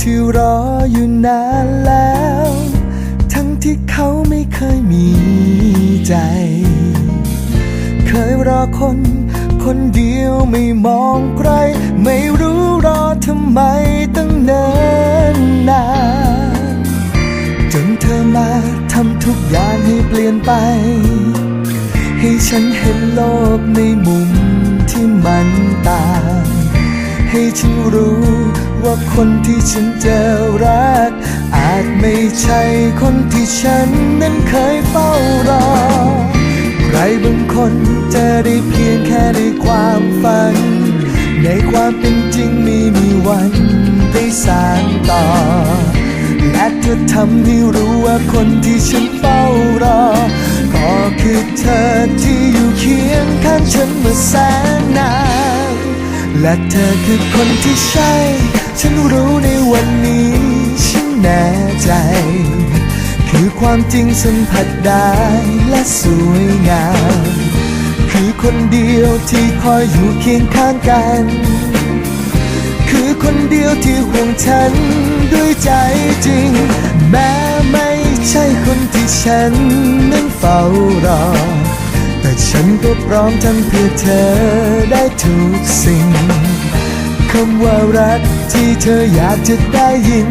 ที่รออยู่นานแล้ว ทั้งที่เขาไม่เคยมีใจ เคยรอคน คนเดียวไม่มองใคร ไม่รู้รอทำไมตั้งเนินนานจนเธอมาทำทุกอย่างให้เปลี่ยนไป ให้ฉันเห็นโลกในมุมที่มันต่าง ให้ฉันรู้ ว่าคนที่ฉันเจอรัก อาจไม่ใช่คนที่ฉันนั้นเคยเฝ้ารอ ใครบางคนเจอได้เพียงแค่ในความฝัน ในความเป็นจริงไม่มีวันได้สานต่อ และเธอทำให้รู้ว่าคนที่ฉันเฝ้ารอ ก็คือเธอที่อยู่เคียงข้างฉันเมื่อแสน และเธอคือคนที่ใช่ ฉันรู้ในวันนี้ฉันแน่ใจ คือความจริงสัมผัสได้และสวยงาม คือคนเดียวที่คอยอยู่เคียงข้างกัน คือคนเดียวที่ห่วงฉันด้วยใจจริง แม้ไม่ใช่คนที่ฉันนั้นเฝ้ารอแต่ฉันก็พร้อมทำเพื่อเธอได้ทุกสิ่ง คำว่ารักที่เธออยากจะได้ยิน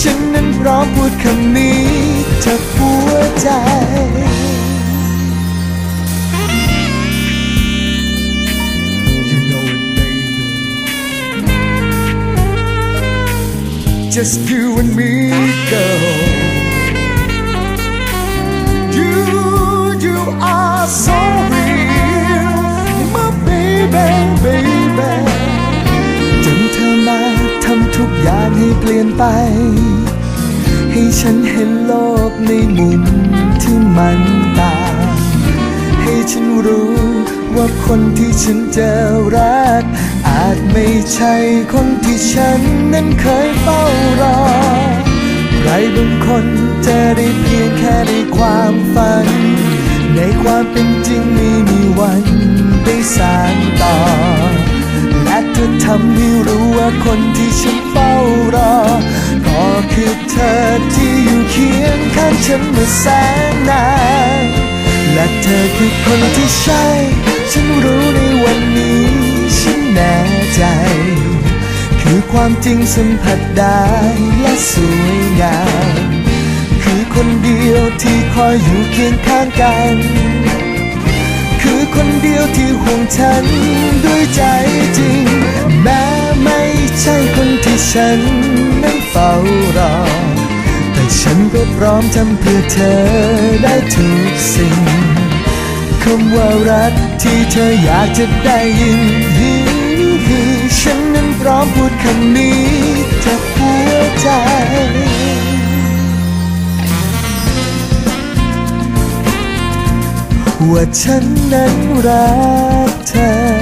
ฉันนั้นพร้อมพูดคำนี้จากหัวใจ You know it, baby. Just you and me, girl. เปลี่ยนไป ให้ฉันเห็นโลกในมุมที่มันต่าง ให้ฉันรู้ว่าคนที่ฉันเจอรัก อาจไม่ใช่คนที่ฉันนั้นเคยเฝ้ารอ ใครบางคนเจอได้เพียงแค่ในความฝัน ในความเป็นจริงไม่มี คือเธอที่อยู่เคียงข้างฉันเมื่อแสนนานและเธอคือคนที่ใช่ ฉันรู้ในวันนี้ ฉันแน่ใจ คือความจริงสัมผัสได้และสวยงามคือคนเดียวที่คอยอยู่เคียงข้างกัน คือคนเดียวที่ห่วงฉันด้วยใจ ฉันนั้นเฝ้ารอ แต่ฉันก็พร้อมทำเพื่อเธอได้ทุกสิ่งคำว่ารักที่เธออยากจะได้ยินฉันนั้นพร้อมพูดคำนี้จากหัวใจว่าฉันนั้นรักเธอ